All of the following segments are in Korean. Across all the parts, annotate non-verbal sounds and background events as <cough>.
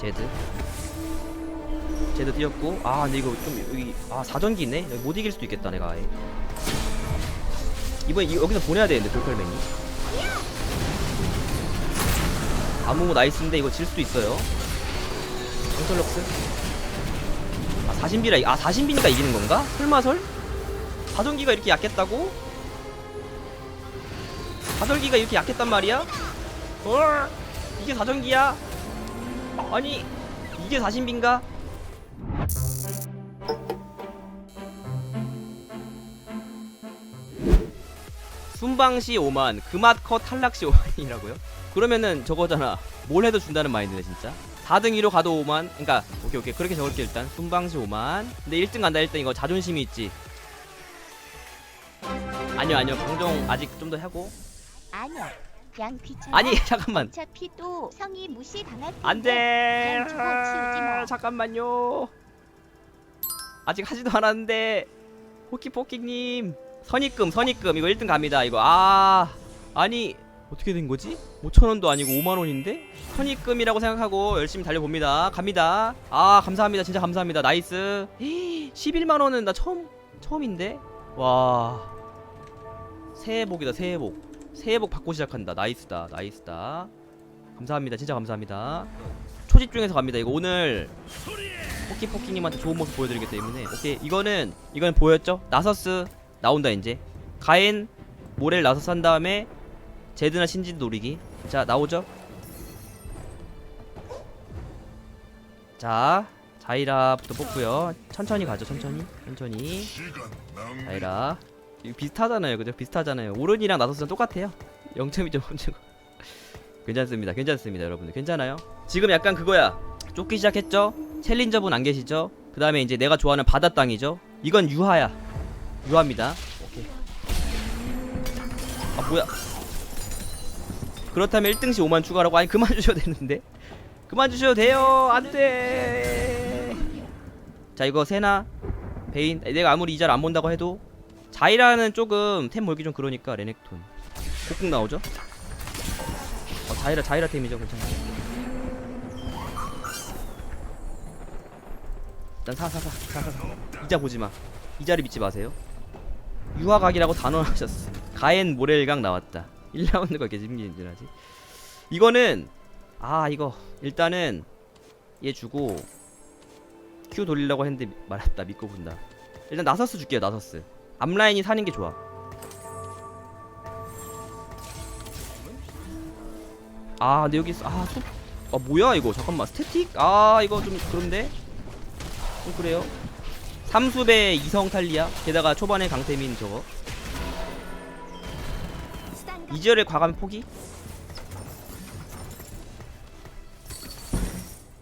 제드 제드 뛰었고 아 근데 이거 좀 여기 아 사전기 있네 여기 못 이길 수도 있겠다 내가 아예 이번에 이- 여기서 보내야 되는데 돌팔맨이 아무 나이스인데 이거 질 수도 있어요 컨설럭스 아 사신비라 이- 아 사신비니까 이기는 건가? 설마설? 사전기가 이렇게 약했다고? 사전기가 이렇게 약했단 말이야? 어? 이게 사전기야? 아니 이게 사신비인가? 순방시 5만 금화컷 탈락시 5만이라고요? 그러면은 저거잖아. 뭘 해도 준다는 마인드네 진짜. 4등 1로 가도 5만 그니까 오케이 오케이. 그렇게 적을게 일단. 순방시 5만. 근데 1등 간다 1등. 이거 자존심이 있지. 아니요 아니요. 방종 아직 좀 더 하고. 아니야. <laughs> 그냥 귀찮아. 아니 잠깐만. 어차피 또 성이 무시 당할 텐데. 안 돼. 그냥 주워 치우지 뭐. <laughs> 잠깐만요. 아직 하지도 않았는데 호키포키님. 선입금 선입금. 이거 1등 갑니다 이거. 아 아니 어떻게 된 거지? 5천원도 아니고 5만원인데? 선입금이라고 생각하고 열심히 달려봅니다. 갑니다. 아 감사합니다. 진짜 감사합니다. 나이스. 11만원은 나 처음 처음인데? 와. 새해 복이다 새해 복 새해 복 받고 시작한다. 나이스다 나이스다. 감사합니다. 진짜 감사합니다. 초집중해서 갑니다. 이거 오늘 포키포키님한테 좋은 모습 보여드리기 때문에. 오케이 이거는 이건 보였죠? 나서스 나온다 이제. 가인 모렐 나서스 한 다음에 제드나 신지도 노리기. 자 나오죠? 자 자이라부터 뽑고요. 천천히 가죠 천천히. 천천히. 자이라 비슷하잖아요. 그죠? 비슷하잖아요. 오른이랑 나서스랑 똑같아요. 0.2.3점 <laughs> 괜찮습니다. 괜찮습니다 여러분들. 괜찮아요? 지금 약간 그거야. 쫓기 시작했죠? 챌린저분 안 계시죠? 그 다음에 이제 내가 좋아하는 바다 땅이죠? 이건 유하야. 유하입니다. 오케이. 아 뭐야? 그렇다면 1등시 5만 추가라고? 아니 그만 <laughs> 주셔도 되는데. 그만 주셔도 돼요. 안돼. 자 이거 세나? 베인? 내가 아무리 이자를 안 본다고 해도 자이라는 조금 템 몰기 좀 그러니까 레넥톤. 곡궁 나오죠? 어, 자이라 자이라 템이죠 괜찮아요. 일단 사사사사사 사. 이자 보지마. 이자를 믿지 마세요. 유화각이라고 단언하셨어 가엔 모렐강 나왔다. 1라운드가 개집민진하지. 이거는 아 이거. 일단은 얘 주고 Q 돌리려고 했는데 말았다. 믿고 본다. 일단 나서스 줄게요 나서스 앞라인이 사는 게 좋아. 아 근데 여기 있어. 아숲. 아 뭐야 이거? 잠깐만. 스태틱? 아 이거 좀 그런데? 좀 그래요? 삼숲의 이성 탈리아? 게다가 초반에 강태민 저거. 이절의 과감 포기?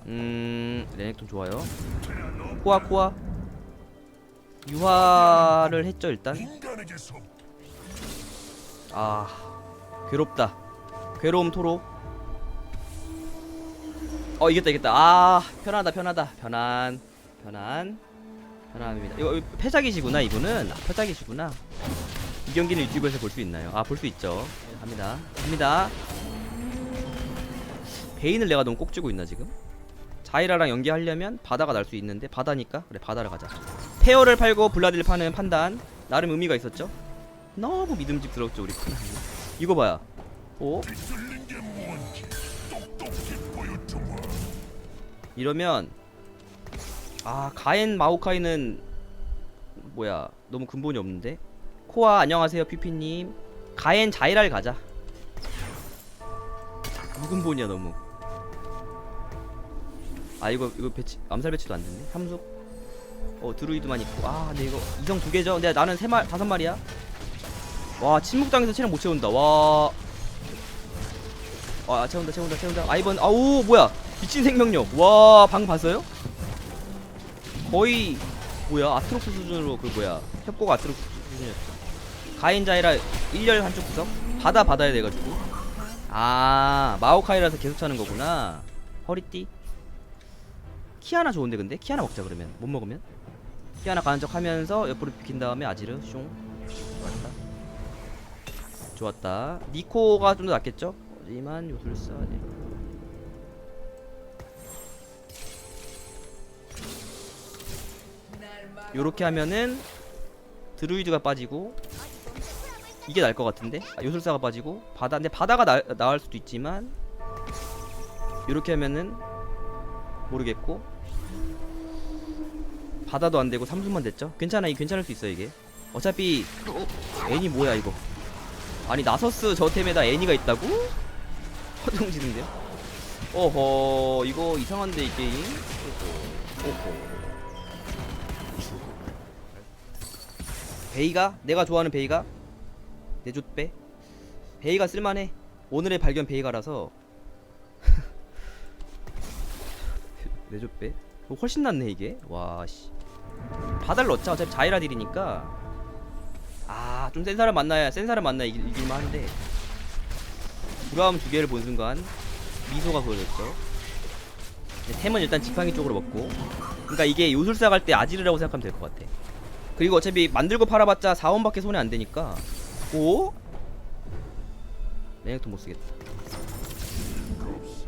음 레넥톤 좋아요. 코아 코아 유화를 했죠 일단. 아 괴롭다. 괴로움 토로. 어 이겼다 이겼다. 아 편하다 편하다. 편안 편안 편안합니다. 이거 패작이시구나 이분은. 아, 패작이시구나. 이 경기는 유튜브에서 볼 수 있나요? 아 볼 수 있죠. 네, 갑니다. 갑니다. 베인을 내가 너무 꼭 쥐고 있나 지금? 자이라랑 연계하려면 바다가 날 수 있는데 바다니까? 그래 바다를 가자 페어를 팔고 블라디를 파는 판단. 나름 의미가 있었죠? 너무 믿음직스럽죠 우리 코나미 이거 봐요. 오. 이러면 아 가엔 마오카이는 뭐야 너무 근본이 없는데? 코아 안녕하세요 피피님. 가엔 자이라를 가자. 무근본이야 너무. 아 이거 이거 배치 암살 배치도 안 됐네? 삼숙 어 드루이드만 있고 아 근데 이거 이성 두 개죠 근데 나는 세 말 다섯 마리야 와 침묵당에서 체력 못 채운다 와 와, 채운다, 채운다, 채운다. 아이번, 아우, 뭐야. 미친 생명력. 와, 방 봤어요? 거의, 뭐야, 아트록스 수준으로, 그, 뭐야. 협곡 아트록스 수준이었죠. 가인자이라 1열 한쪽 구석? 받아, 받아야 돼가지고. 아, 마오카이라서 계속 차는 거구나. 허리띠. 키아나 좋은데, 근데? 키아나 먹자, 그러면. 못 먹으면? 피 하나 가는 척 하면서 옆으로 비킨 다음에 아지르 슝. 좋았다. 좋았다. 니코가 좀 더 낫겠죠? 하지만 요술사 요렇게 하면은 드루이드가 빠지고 이게 나을 것 같은데? 아, 요술사가 빠지고 바다 근데 바다가 나, 나을 수도 있지만 요렇게 하면은 모르겠고 바다도 안 되고 삼순만 됐죠? 괜찮아 이 괜찮을 수 있어 이게. 어차피 애니 뭐야 이거? 아니 나서스 저 템에다 애니가 있다고? <laughs> 허둥지는데요? 어허 이거 이상한데 이 게임? 오호 베이가? 내가 좋아하는 베이가? 내줬배? 베이가 쓸만해. 오늘의 발견 베이가라서. <laughs> 어, 훨씬 낫네 이게. 와씨 바다를 넣자. 어차피 자이라딜이니까. 아 좀 센 사람 만나야 센 사람 만나야 이길, 이길만 한데. 브라움 두 개를 본 순간 미소가 보여졌죠. 네, 템은 일단 지팡이 쪽으로 먹고. 그러니까 이게 요술사 갈 때 아지르라고 생각하면 될 것 같아. 그리고 어차피 만들고 팔아봤자 4원밖에 손에 안 되니까. 오? 레넥톤 못 쓰겠다.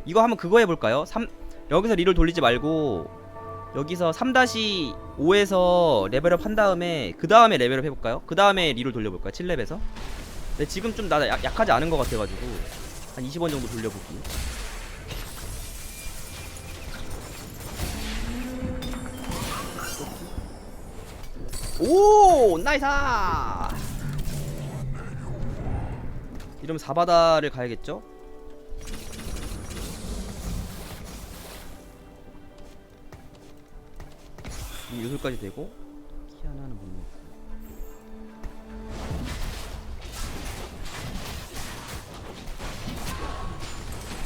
이거 한번 그거 해볼까요? 3 여기서 리를 돌리지 말고 여기서 3-5에서 레벨업 한 다음에 그 다음에 레벨업 해볼까요? 그 다음에 리를 돌려볼까요? 7렙에서 근데 지금 좀 나 약하지 않은 것 같아가지고 한 20원 정도 돌려보기 오 나이사 이러면 4바다를 가야겠죠? 이 요술까지 되고. 키 하나는 못 넣고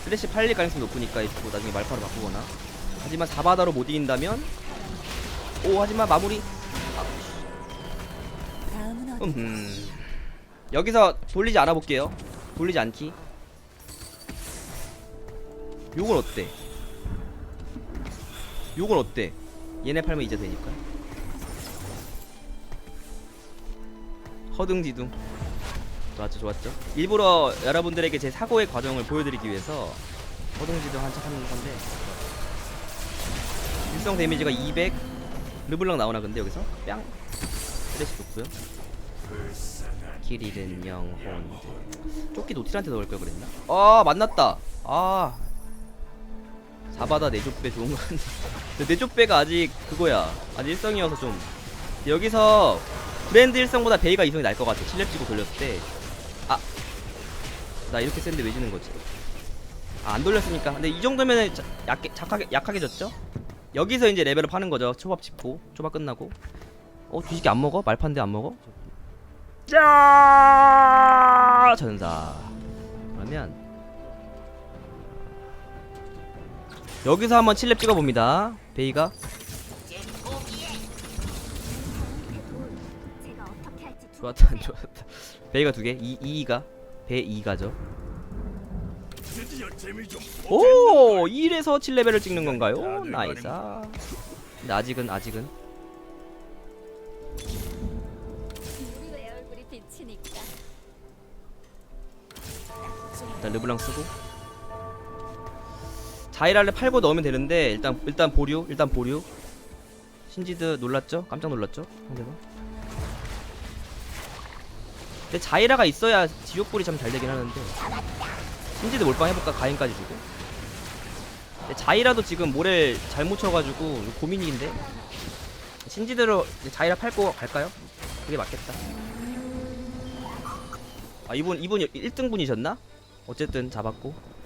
슬래시 팔릴 가능성이 높으니까 이거 나중에 말파로 바꾸거나. 하지만 4바다로 못 이긴다면 오 하지만 마무리. 음 여기서 돌리지 않아 볼게요. 돌리지 않기. 요건 어때? 요건 어때 얘네 팔면 이제 되니까. 허둥지둥. 좋았죠 좋았죠. 일부러 여러분들에게 제 사고의 과정을 보여드리기 위해서 허둥지둥 한척 하는 건데. 일성 데미지가 200 르블랑 나오나 근데 여기서? 뺨. 스레시 좋고요 길 잃은 영혼 조끼 노틸한테 넣을 걸 그랬나? 아 만났다. 아 사바다 내조배 좋은 거 <laughs> 근데 내조배가 아직 그거야. 아직 일성이어서 좀. 여기서 브랜드 일성보다 베이가 이성이 날 것 같아. 7렙 찍고 돌렸을 때아나 이렇게 센데 왜 지는 거지? 아, 안 돌렸으니까. 근데 이 정도면은 자, 약게, 약하게, 약하게 졌죠? 여기서 이제 레벨업 하는 거죠. 초밥 짚고. 초밥 끝나고. 어 뒤집기 안 먹어? 말판데 안 먹어? 짜 전사. 그러면 여기서 한번 7렙 찍어봅니다. 베이가. 좋았다 안 좋았다. 베이가 두개. 2, 2가. 배 2가죠. 오 1에서 7레벨을 찍는 건가요? 나이스. 근데 아직은 아직은. 일단 르블랑 쓰고 자이랄을 팔고 넣으면 되는데 일단 일단 보류 일단 보류 신지드 놀랐죠? 깜짝 놀랐죠? 상대가 근데 자이라가 있어야 지옥불이 참 잘 되긴 하는데 신지드 몰빵 해볼까? 가인까지 주고 근데 자이라도 지금 모래를 잘못 쳐가지고 고민인데 신지드로 자이라 팔고 갈까요? 그게 맞겠다 아 이분 이분 1등분이셨나? 어쨌든 잡았고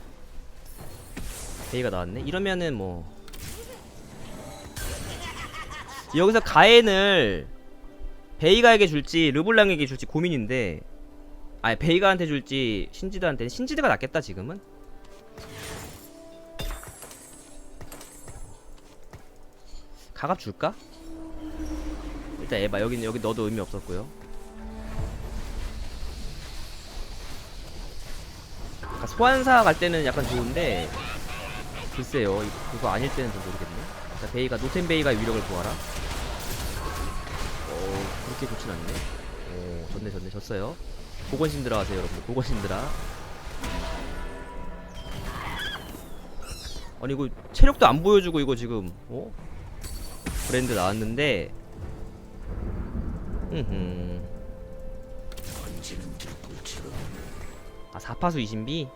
베이가 나왔네? 이러면은 뭐. 여기서 가엔을 베이가에게 줄지 르블랑에게 줄지 고민인데 아니 베이가한테 줄지 신지드한테 신지드가 낫겠다 지금은? 가갑 줄까? 일단 에바 여기 여기 넣어도 의미 없었고요. 아까 소환사 갈 때는 약간 좋은데 글쎄요. 이- 그거 아닐 때는 좀 모르겠네. 자 베이가 노템 베이가의 위력을 보아라. 어 그렇게 좋진 않네. 오 졌네 졌네. 졌어요. 보건신 들어가세요 여러분. 보건신 들아 아니 이거 체력도 안 보여주고 이거 지금 어? 브랜드 나왔는데. 흠흠. 아 4파수 20비?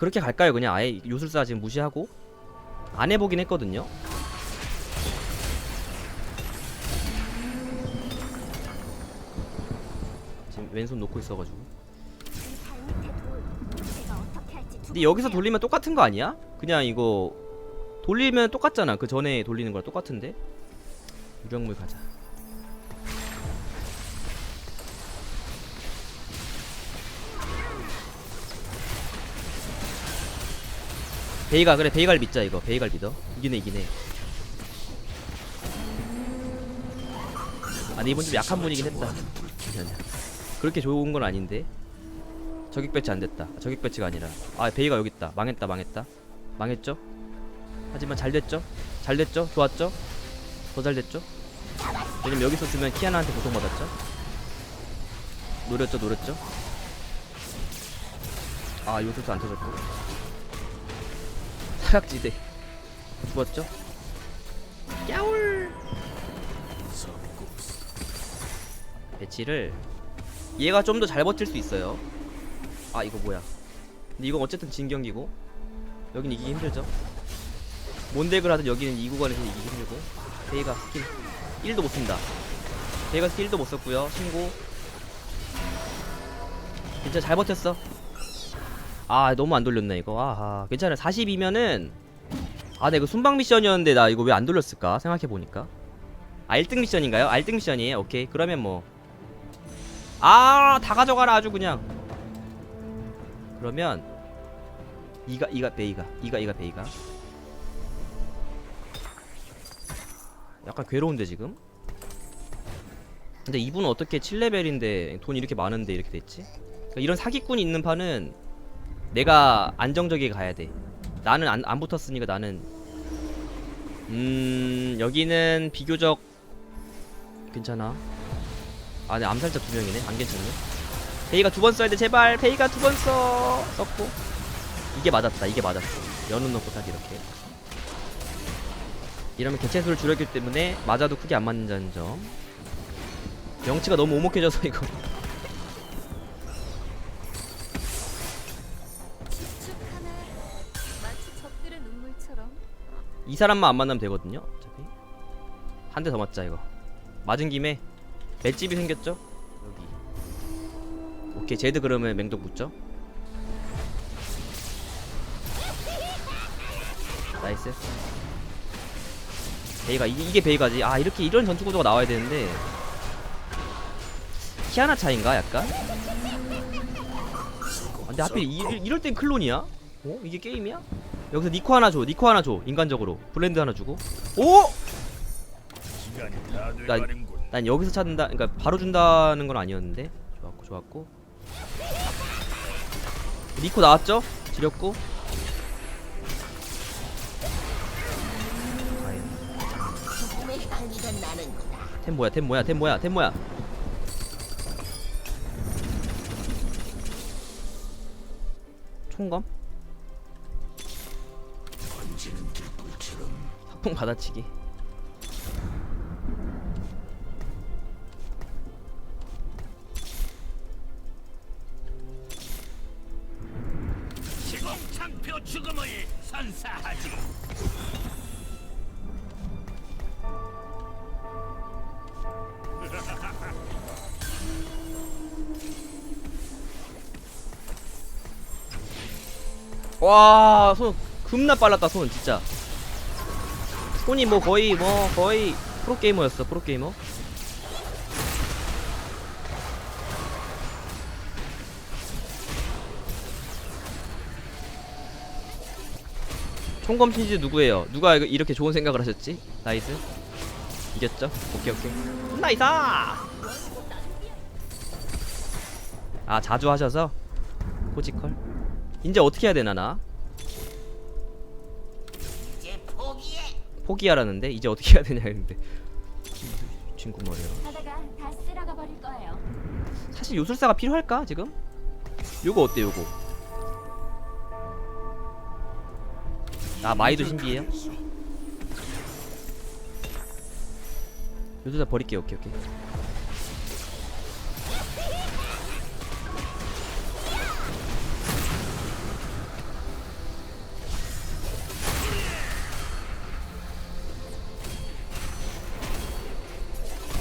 아, 그렇게 갈까요? 그냥 아예 요술사 지금 무시하고? 안 해보긴 했거든요. 지금 왼손 놓고 있어가지고. 근데 여기서 돌리면 똑같은 거 아니야? 그냥 이거 돌리면 똑같잖아. 그 전에 돌리는 거랑 똑같은데? 유령물 가자 베이가 그래 베이갈 믿자 이거. 베이갈 믿어. 이기네 이기네. 아 근데 이번 좀 약한 분이긴 했다. 그렇게 좋은 건 아닌데. 저격 배치 안 됐다. 아, 저격 배치가 아니라. 아 베이가 여기 있다. 망했다 망했다. 망했죠? 하지만 잘 됐죠? 잘 됐죠? 좋았죠? 더 잘 됐죠? 왜냐면 여기서 쓰면 키아나한테 고통받았죠? 노렸죠 노렸죠? 아 요소도 안 터졌고 사각지대. 죽었죠? 야울 배치를 얘가 좀 더 잘 버틸 수 있어요. 아 이거 뭐야? 근데 이건 어쨌든 진 경기고 여긴 이기기 힘들죠? 몬덱을 하든 여기는 이 구간에서 이기기 힘들고. 베이가 스킬 1도 못 쓴다. 베이가 스킬 1도 못 썼고요. 신고. 진짜 잘 버텼어 아 너무 안 돌렸네 이거. 아하 괜찮아 40이면은 아 내가 순방 미션이었는데 나 이거 왜 안 돌렸을까? 생각해보니까. 아 1등 미션인가요? 아 1등 미션이에요? 오케이 그러면 뭐. 아 다 가져가라 아주 그냥. 그러면 이가 이가 베이가 이가 이가 베이가. 약간 괴로운데 지금? 근데 이분은 어떻게 7레벨인데 돈 이렇게 많은데 이렇게 됐지? 그러니까 이런 사기꾼이 있는 판은 내가 안정적이게 가야 돼. 나는 안, 안 붙었으니까 나는. 음 여기는 비교적 괜찮아. 아 네, 암살자 두 명이네. 안 괜찮네. 베이가 두 번 써야 돼 제발. 베이가 두 번 써. 썼고. 이게 맞았다 이게 맞았어. 연운 넣고 딱 이렇게. 이러면 개체수를 줄였기 때문에 맞아도 크게 안 맞는다는 점. 명치가 너무 오목해져서 이거 이 사람만 안 만나면 되거든요 어차피. 한 대 더 맞자 이거. 맞은 김에 맷집이 생겼죠? 여기. 오케이 제드 그러면 맹독 붙죠? 나이스. 베이가 이게, 이게 베이가지. 아 이렇게 이런 전투 구도가 나와야 되는데. 키아나 차인가 약간? 아, 근데 하필 이, 이럴 땐 클론이야? 어? 이게 게임이야 여기서 니코 하나 줘 니코 하나 줘 인간적으로 블렌드 하나 주고 오! 돼가는군. 난 여기서 찾는다 그러니까 바로 준다는 건 아니었는데 좋았고 좋았고 니코 나왔죠? 지렸고. 템 뭐야 템 뭐야 템 뭐야 템 뭐야 총검? 사풍 받아치기 지옥창표 죽음을 선사하지. <laughs> 와, 손 겁나 빨랐다, 손 진짜. 손이 뭐 거의 뭐 거의 프로 게이머였어, 프로 게이머. 총검 신지 누구예요? 누가 이렇게 좋은 생각을 하셨지? 나이스. 이겼죠? 오케이 오케이. 나이스! 아 자주 하셔서 포지컬. 이제 어떻게 해야 되나 나? 포기하라는데 이제 어떻게 해야 되냐 했는데 이 친구 말이야 하다가 다 쓸어가 버릴 거예요. 사실 요술사가 필요할까 지금? 요거 어때 요거 아 마이도 신비해요? 요술사 버릴게요 오케이 오케이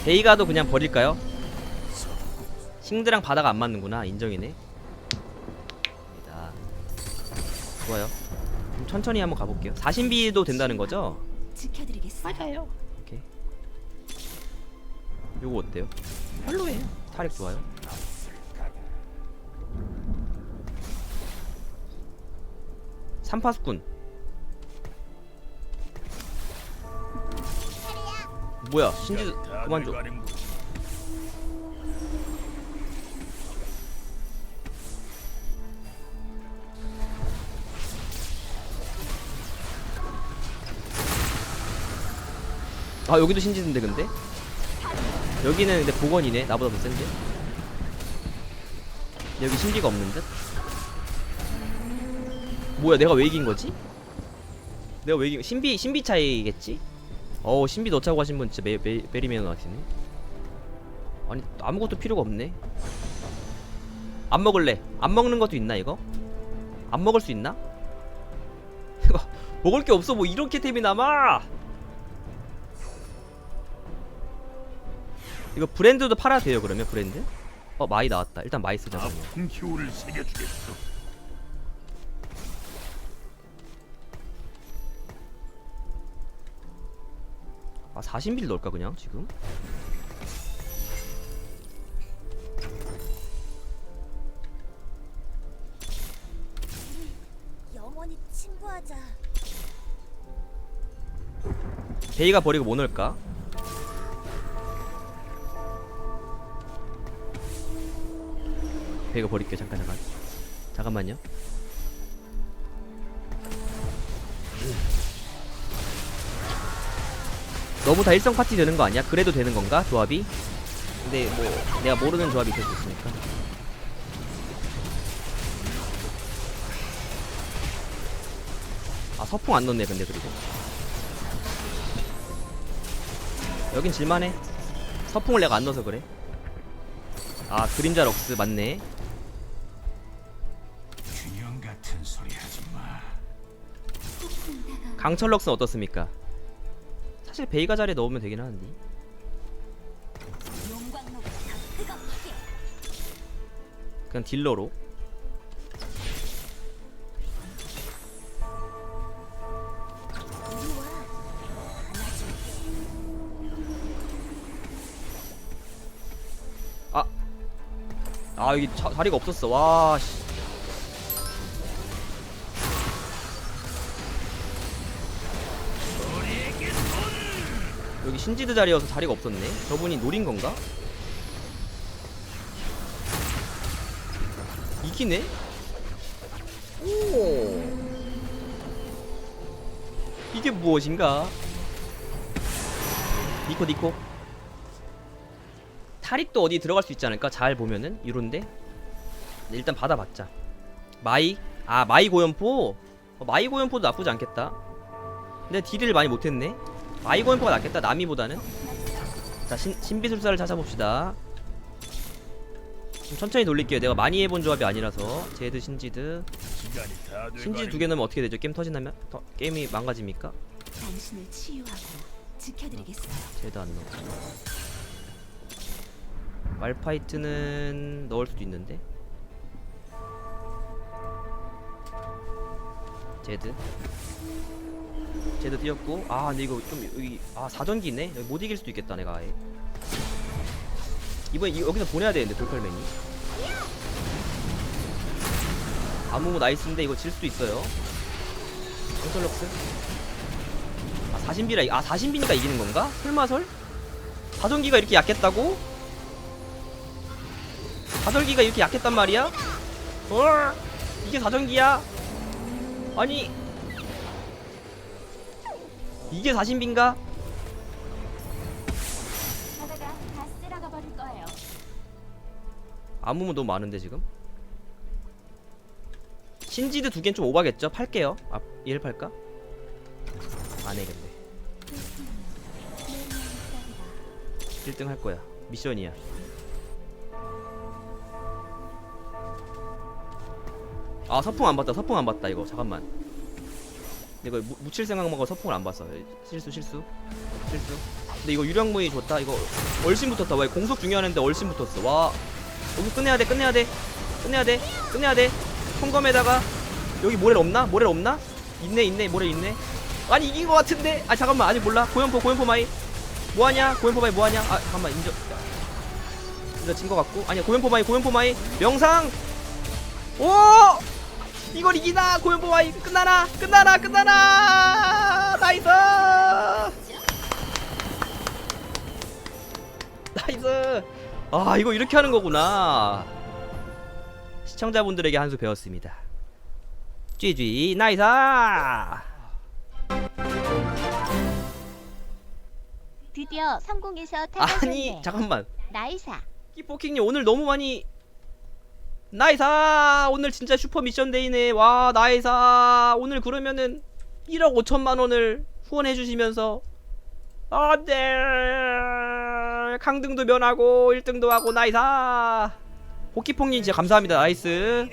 베이가도 그냥 버릴까요? 싱드랑 바다가 안 맞는구나 인정이네. 좋아요 그럼 천천히 한번 가볼게요 40비도 된다는 거죠? 맞아요 오케이 요거 어때요? 별로예요 타릭 좋아요 삼파수꾼 뭐야 신지 그만 줘. 아 여기도 신지인데 근데 여기는 근데 복원이네 나보다 더 센데 여기 신지가 없는 듯 뭐야 내가 왜 이긴 거지? 내가 왜 이긴 신비 신비 차이겠지? 어우 신비 넣자고 하신 분 진짜 메리메어 나시네 아니 아무것도 필요가 없네 안 먹을래 안 먹는 것도 있나 이거? 안 먹을 수 있나? <laughs> 이거 먹을 게 없어 뭐 이렇게 템이 남아 이거 브랜드도 팔아도 돼요 그러면 브랜드? 어 마이 나왔다 일단 마이 쓰자 아픈 기호를. 아 40밀 넣을까 그냥 지금? 영원히 친구하자. 베이가 버리고 뭐 넣을까? 베이가 버릴게 잠깐 잠깐 잠깐만요 너무 다 일성 파티 되는 거 아니야? 그래도 되는 건가? 조합이? 근데 뭐 내가 모르는 조합이 있을 수 있으니까 아 서풍 안 넣네 근데 그리고 여긴 질만해 서풍을 내가 안 넣어서 그래 아 그림자 럭스 맞네. 강철 럭스는 어떻습니까? 사실 베이가 자리에 넣으면 되긴 하는데. 그냥 딜러로 안아줄게. 아 여기 자, 자리가 없었어 와 씨. 여기 신지드 자리여서 자리가 없었네 저분이 노린 건가? 이기네? 오 이게 무엇인가? 니코 니코 탈익도 어디 들어갈 수 있지 않을까? 잘 보면은 이런데 네, 일단 받아봤자 마이 아 마이 고연포 어, 마이 고연포도 나쁘지 않겠다 근데 딜을 많이 못했네 마이 고연포가 낫겠다 나미보다는 자 신, 신비술사를 찾아봅시다 좀 천천히 돌릴게요 내가 많이 해본 조합이 아니라서 제드 신지드. 신지드 두 개 넣으면 어떻게 되죠? 게임 터진다면? 터, 게임이 망가집니까? 당신을 치유하고 지켜드리겠어요. 제드 안 넣고 말파이트는 넣을 수도 있는데 제드 제드 뛰었고 아 근데 이거 좀 여기 아 사전기 있네 여기 못 이길 수도 있겠다 내가 아예 이번에 이, 여기서 보내야 되는데 돌팔맨이 아무무 나이스인데 이거 질 수도 있어요 컨설럭스 아 사신비라 이- 아 사신비니까 이기는 건가? 설마설? 사전기가 이렇게 약했다고? 사전기가 이렇게 약했단 말이야? 어? 이게 사전기야? 아니 이게 사신비인가? 거예요. 아무무 너무 많은데 지금 신지드 두 개는 좀 오바겠죠? 팔게요 아 얘를 팔까? 안해 근데 1등 할 거야 미션이야 아 서풍 안 봤다 서풍 안 봤다 이거 잠깐만 이거 무, 묻힐 생각만 하고 서풍을 안 봤어 실수 실수. 실수. 근데 이거 유령무이 좋다. 이거 얼씬 붙었다. 와 공속 중요하는데 얼씬 붙었어. 와. 여기 끝내야 돼 끝내야 돼. 끝내야 돼 끝내야 돼. 성검에다가 여기 모렐 없나? 모렐 없나? 있네 있네. 모렐 있네. 아니 이긴 거 같은데? 아 잠깐만. 아직 몰라. 고연포 고연포 마이. 뭐하냐? 고연포 마이 뭐하냐? 아 잠깐만. 인정. 인정 진거 같고. 아니야 고연포 마이 고연포 마이. 명상! 오 이걸 이기나? 고연포 마이 끝나나? 끝나나? 끝나나? 나이스! 나이스! 아 이거 이렇게 하는 거구나. 시청자분들에게 한 수 배웠습니다. 쥐쥐 나이스! 드디어 성공해서 아니 타가셨네. 잠깐만. 나이사. 키포킹님 오늘 너무 많이 나이사! 오늘 진짜 슈퍼 미션 데이네. 와 나이사! 오늘 그러면은 1억 5천만 원을 후원해 주시면서 안돼! 강등도 면하고 1등도 하고 나이사! 호키퐁님 진짜 감사합니다 나이스